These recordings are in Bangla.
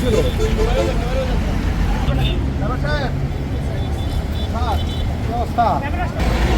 ছিল পিছে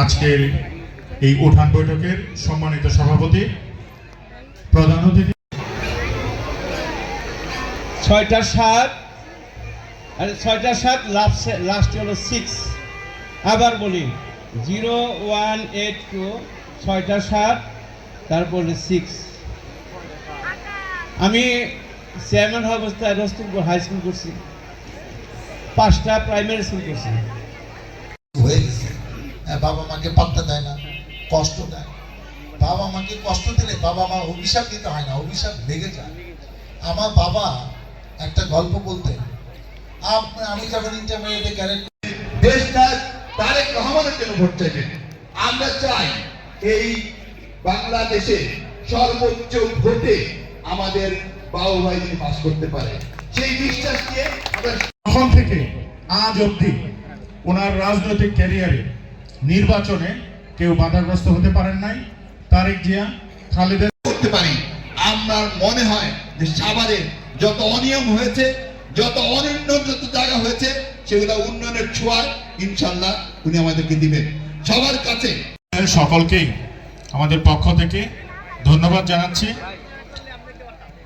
আজকের এই উঠান বৈঠকের সম্মানিত সভাপতি প্রধান অতিথি ছয়টা সাত। আর ছয়টা সাত লাস্ট লাস্ট হলো সিক্স আবার বলি জিরো ওয়ান এইট টু ছয়টা সাত তারপরে সিক্স আমি চেয়ারম্যান হওয়া অবস্থায় রস্তুলপুর হাই স্কুল করছি। পাঁচটা প্রাইমারি স্কুল করছি। হয়ে গেছে। বাবা মাকে পাত্তা দেয় না কষ্ট দেয়। বাবা মাকে কষ্ট দিলে বাবা মা অভিশাপ দিতে হয় না, অভিশাপ লেগে যায়। আমার বাবা একটা গল্প বলতেন। আমি যখন ইন্টারমিডিয়েটে ক্যারেক্ট দেশটা তারেক রহমানের জন্য ভোট চাইবেন আমরা চাই এই বাংলাদেশে সর্বোচ্চ ভোটে আমাদের বাবু ভাই পাস করতে পারে। সেই বিশ্বাস আমরা তখন থেকে, আজ অবধি ওনার রাজনৈতিক ক্যারিয়ারে নির্বাচনে কেউ বাধাগ্রস্ত হতে পারেন নাই। তারেক জিয়া, খালেদা করতে পারি আমার মনে হয় যে সাভারে যত অনিয়ম হয়েছে, যত যত জায়গা হয়েছে, সেগুলো উন্নয়নের ইনশাল্লাহ উনি আমাদেরকে দিবেন। সবার কাছে সকলকেই আমাদের পক্ষ থেকে ধন্যবাদ জানাচ্ছি।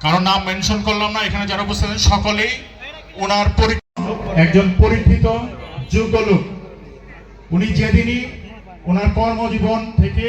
কারণ নাম মেনশন করলাম না, এখানে যারা উপস্থিত আছেন, সকলেই ওনার একজন পরীক্ষিত যোগ্য লোক উনি যেদিনই ওনার কর্মজীবন থেকে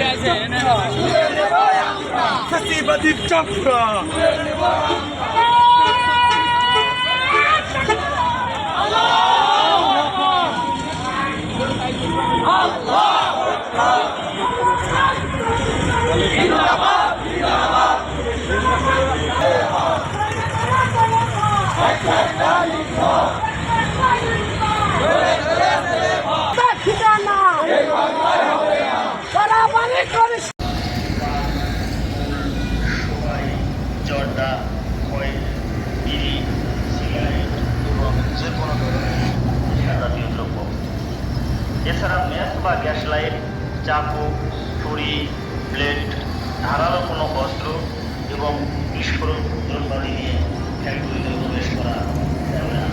ঠিকানা বা গ্যাস লাইট, চাকু, ছুরি, ব্লেড, ধারালো কোনো অস্ত্র এবং বিস্ফোরক নিয়ে ফ্যাক্টরিতে প্রবেশ করা যাবে না।